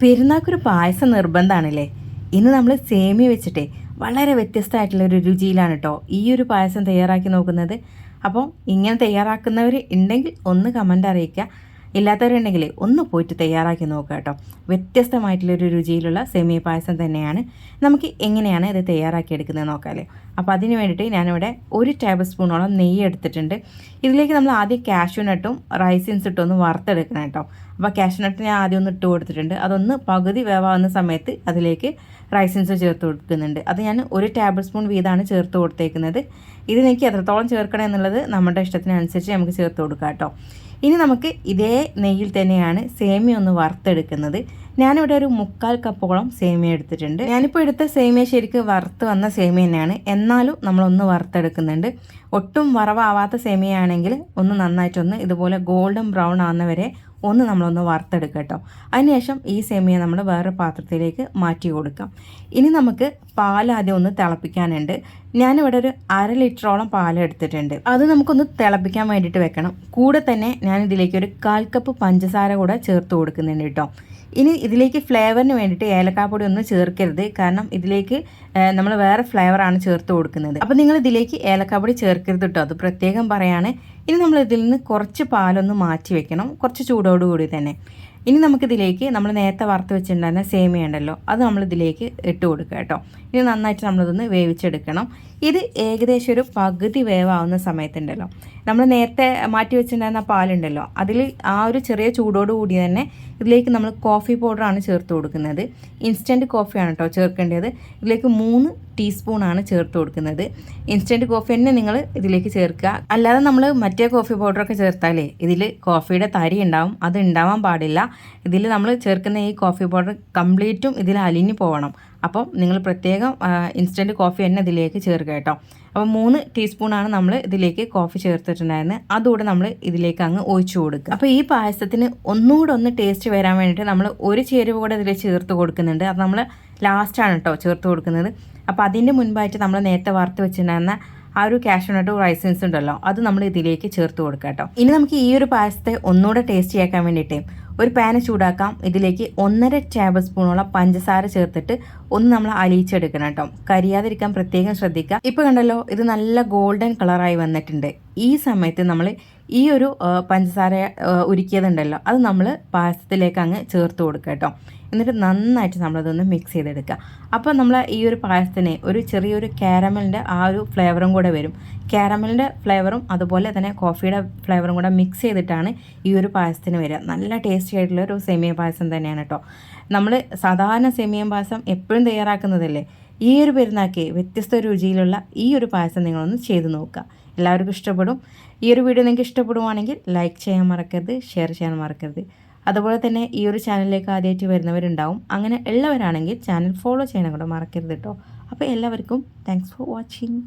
പെരുന്നാക്കൊരു പായസം നിർബന്ധമാണല്ലേ ഇന്ന് നമ്മൾ സേമിയ വെച്ചിട്ടേ വളരെ വ്യത്യസ്തമായിട്ടുള്ള ഒരു രുചിയിലാണ് കേട്ടോ ഈ ഒരു പായസം തയ്യാറാക്കി നോക്കുന്നത്. അപ്പോൾ ഇങ്ങനെ തയ്യാറാക്കുന്നവർ ഉണ്ടെങ്കിൽ ഒന്ന് കമന്റ് അറിയിക്കുക ഇല്ലാത്തവരുണ്ടെങ്കിൽ ഒന്ന് പോയിട്ട് തയ്യാറാക്കി നോക്കുക കേട്ടോ വ്യത്യസ്തമായിട്ടുള്ളൊരു രുചിയിലുള്ള സേമിയ പായസം തന്നെയാണ്. നമുക്ക് എങ്ങനെയാണ് ഇത് തയ്യാറാക്കിയെടുക്കുന്നത് നോക്കാമല്ലേ അപ്പോൾ അതിന് വേണ്ടിയിട്ട് ഞാനിവിടെ ഒരു ടേബിൾ സ്പൂണോളം നെയ്യ് എടുത്തിട്ടുണ്ട്. ഇതിലേക്ക് നമ്മൾ ആദ്യം കാഷ്യൂ നട്ടും റൈസിൻസ് ഇട്ടും ഒന്ന് വറുത്തെടുക്കണം കേട്ടോ അപ്പോൾ കാഷ്നട്ട് ഞാൻ ആദ്യം ഒന്ന് ഇട്ട് കൊടുത്തിട്ടുണ്ട്. അതൊന്ന് പകുതി വേവാകുന്ന സമയത്ത് അതിലേക്ക് റൈസിൻസ് ചേർത്ത് കൊടുക്കുന്നുണ്ട്. അത് ഞാൻ ഒരു ടേബിൾ സ്പൂൺ വീതമാണ് ചേർത്ത് കൊടുത്തേക്കുന്നത്. ഇത് എനിക്ക് എത്രത്തോളം ചേർക്കണം എന്നുള്ളത് നമ്മുടെ ഇഷ്ടത്തിനനുസരിച്ച് നമുക്ക് ചേർത്ത് കൊടുക്കാം കേട്ടോ. ഇനി നമുക്ക് ഇതേ നെയ്യിൽ തന്നെയാണ് സേമിയ ഒന്ന് വറുത്തെടുക്കുന്നത്. ഞാനിവിടെ ഒരു മുക്കാൽ കപ്പോളം സേമിയ എടുത്തിട്ടുണ്ട്. ഞാനിപ്പോൾ എടുത്ത സേമിയ ശരിക്കും വറുത്ത് വന്ന സേമിയ തന്നെയാണ്. എന്നാലും നമ്മളൊന്ന് വറുത്തെടുക്കുന്നുണ്ട്. ഒട്ടും വറവാവാത്ത സേമിയ ആണെങ്കിൽ ഒന്ന് നന്നായിട്ടൊന്ന് ഇതുപോലെ ഗോൾഡൻ ബ്രൗൺ ആവുന്നവരെ ഒന്ന് നമ്മളൊന്ന് വറുത്തെടുക്കുക കേട്ടോ. അതിനുശേഷം ഈ സേമിയ നമ്മൾ വേറെ പാത്രത്തിലേക്ക് മാറ്റി കൊടുക്കാം. ഇനി നമുക്ക് പാൽ ആദ്യം ഒന്ന് തിളപ്പിക്കാനുണ്ട്. ഞാനിവിടെ ഒരു അര ലിറ്ററോളം പാൽ എടുത്തിട്ടുണ്ട്. അത് നമുക്കൊന്ന് തിളപ്പിക്കാൻ വേണ്ടിയിട്ട് വെക്കണം. കൂടെ തന്നെ ഞാൻ ഇതിലേക്ക് ഒരു കാൽ കപ്പ് പഞ്ചസാര കൂടെ ചേർത്ത് കൊടുക്കുന്നുണ്ട് കേട്ടോ. ഇനി ഇതിലേക്ക് ഫ്ലേവറിന് വേണ്ടിയിട്ട് ഏലക്കാപ്പൊടി ഒന്നും ചേർക്കരുത്. കാരണം ഇതിലേക്ക് നമ്മൾ വേറെ ഫ്ലേവറാണ് ചേർത്ത് കൊടുക്കുന്നത്. അപ്പോൾ നിങ്ങൾ ഇതിലേക്ക് ഏലക്കാപ്പൊടി ചേർക്കരുത് കേട്ടോ അത് പ്രത്യേകം പറയാണ്. ഇനി നമ്മൾ ഇതിൽ നിന്ന് കുറച്ച് പാലൊന്ന് മാറ്റി വെക്കണം. കുറച്ച് ചൂടോടുകൂടി തന്നെ. ഇനി നമുക്കിതിലേക്ക് നമ്മൾ നേരത്തെ വറുത്ത് വെച്ചിട്ടുണ്ടായിരുന്ന സേമിയ ഉണ്ടല്ലോ അത് നമ്മൾ ഇതിലേക്ക് ഇട്ട് കൊടുക്കുക കേട്ടോ. ഇനി നന്നായിട്ട് നമ്മളിതൊന്ന് വേവിച്ചെടുക്കണം. ഇത് ഏകദേശം ഒരു പകുതി വേവാവുന്ന സമയത്തുണ്ടല്ലോ. നമ്മൾ നേരത്തെ മാറ്റി വെച്ചിട്ടുണ്ടായിരുന്ന പാലുണ്ടല്ലോ അതിൽ ആ ഒരു ചെറിയ ചൂടോട് കൂടി തന്നെ ഇതിലേക്ക് നമ്മൾ കോഫി പൗഡറാണ് ചേർത്ത് കൊടുക്കുന്നത്. ഇൻസ്റ്റന്റ് കോഫിയാണ് കേട്ടോ ചേർക്കേണ്ടത്. ഇതിലേക്ക് മൂന്ന് ടീസ്പൂണാണ് ചേർത്ത് കൊടുക്കുന്നത്. ഇൻസ്റ്റന്റ് കോഫി തന്നെ നിങ്ങൾ ഇതിലേക്ക് ചേർക്കുക. അല്ലാതെ നമ്മൾ മറ്റേ കോഫി പൗഡറൊക്കെ ചേർത്താലേ ഇതിൽ കോഫിയുടെ തരി ഉണ്ടാവും അത് ഉണ്ടാവാൻ പാടില്ല. ഇതിൽ നമ്മൾ ചേർക്കുന്ന ഈ കോഫി പൗഡർ കംപ്ലീറ്റും ഇതിൽ അലിഞ്ഞു പോകണം അപ്പം നിങ്ങൾ പ്രത്യേകം ഇൻസ്റ്റന്റ് കോഫി തന്നെ ഇതിലേക്ക് ചേർക്കുക കേട്ടോ. അപ്പോൾ മൂന്ന് ടീസ്പൂണാണ് നമ്മൾ ഇതിലേക്ക് കോഫി ചേർത്തിട്ടുണ്ടായിരുന്നത് അതുകൂടെ നമ്മൾ ഇതിലേക്ക് അങ്ങ് ഒഴിച്ചു കൊടുക്കുക. അപ്പോൾ ഈ പായസത്തിന് ഒന്നുകൂടെ ഒന്ന് ടേസ്റ്റ് വരാൻ വേണ്ടിയിട്ട് നമ്മൾ ഒരു ചേരുവ കൂടെ ഇതിൽ ചേർത്ത് കൊടുക്കുന്നുണ്ട്. അത് നമ്മൾ ലാസ്റ്റാണ് കേട്ടോ ചേർത്ത് കൊടുക്കുന്നത്. അപ്പോൾ അതിന്റെ മുൻപായിട്ട് നമ്മൾ നേരത്തെ വറുത്ത് വെച്ചിട്ടുണ്ടായിരുന്ന ആ ഒരു കാഷ്യൂനട്ട് റൈസിൻസ് ഉണ്ടല്ലോ അത് നമ്മൾ ഇതിലേക്ക് ചേർത്ത് കൊടുക്കാം കേട്ടോ. ഇനി നമുക്ക് ഈ ഒരു പായസത്തെ ഒന്നുകൂടെ ടേസ്റ്റ് ചെയ്യാൻ വേണ്ടിയിട്ട് ഒരു പാന് ചൂടാക്കാം. ഇതിലേക്ക് ഒന്നര ടേബിൾ സ്പൂണോളം പഞ്ചസാര ചേർത്തിട്ട് ഒന്ന് നമ്മൾ അലിയിച്ചെടുക്കണം കേട്ടോ. കരിയാതിരിക്കാൻ പ്രത്യേകം ശ്രദ്ധിക്കുക. ഇപ്പോൾ കണ്ടല്ലോ ഇത് നല്ല ഗോൾഡൻ കളറായി വന്നിട്ടുണ്ട്. ഈ സമയത്ത് നമ്മൾ ഈ ഒരു പഞ്ചസാര ഉരുക്കിയതുണ്ടല്ലോ അത് നമ്മൾ പായസത്തിലേക്ക് അങ്ങ് ചേർത്ത് കൊടുക്കുക കേട്ടോ. എന്നിട്ട് നന്നായിട്ട് നമ്മളതൊന്ന് മിക്സ് ചെയ്തെടുക്കുക. അപ്പോൾ നമ്മൾ ഈ ഒരു പായസത്തിന് ഒരു ചെറിയൊരു കാരമലിന്റെ ആ ഒരു ഫ്ലേവറും കൂടെ വരും. കാരമലിന്റെ ഫ്ലേവറും അതുപോലെ തന്നെ കോഫിയുടെ ഫ്ലേവറും കൂടെ മിക്സ് ചെയ്തിട്ടാണ് ഈ ഒരു പായസത്തിന് വരിക. നല്ല ടേസ്റ്റി ആയിട്ടുള്ള ഒരു സേമിയ പായസം തന്നെയാണ് കേട്ടോ. നമ്മൾ സാധാരണ സേമിയ പായസം എപ്പോഴും തയ്യാറാക്കുന്നതല്ലേ? ഈ ഒരു പെരുന്നാക്ക് വ്യത്യസ്ത രുചിയിലുള്ള ഈ ഒരു പായസം നിങ്ങളൊന്ന് ചെയ്ത് നോക്കുക. എല്ലാവർക്കും ഇഷ്ടപ്പെടും. ഈ ഒരു വീഡിയോ നിങ്ങൾക്ക് ഇഷ്ടപ്പെടുവാണെങ്കിൽ ലൈക്ക് ചെയ്യാൻ മറക്കരുത് ഷെയർ ചെയ്യാൻ മറക്കരുത്. അതുപോലെ തന്നെ ഈ ഒരു ചാനലിലേക്ക് ആദ്യമായിട്ട് വരുന്നവരുണ്ടാവും. അങ്ങനെ ഉള്ളവരാണെങ്കിൽ ചാനൽ ഫോളോ ചെയ്യാനും കൂടെ മറക്കരുത് കേട്ടോ. അപ്പോൾ എല്ലാവർക്കും താങ്ക്സ് ഫോർ വാച്ചിങ്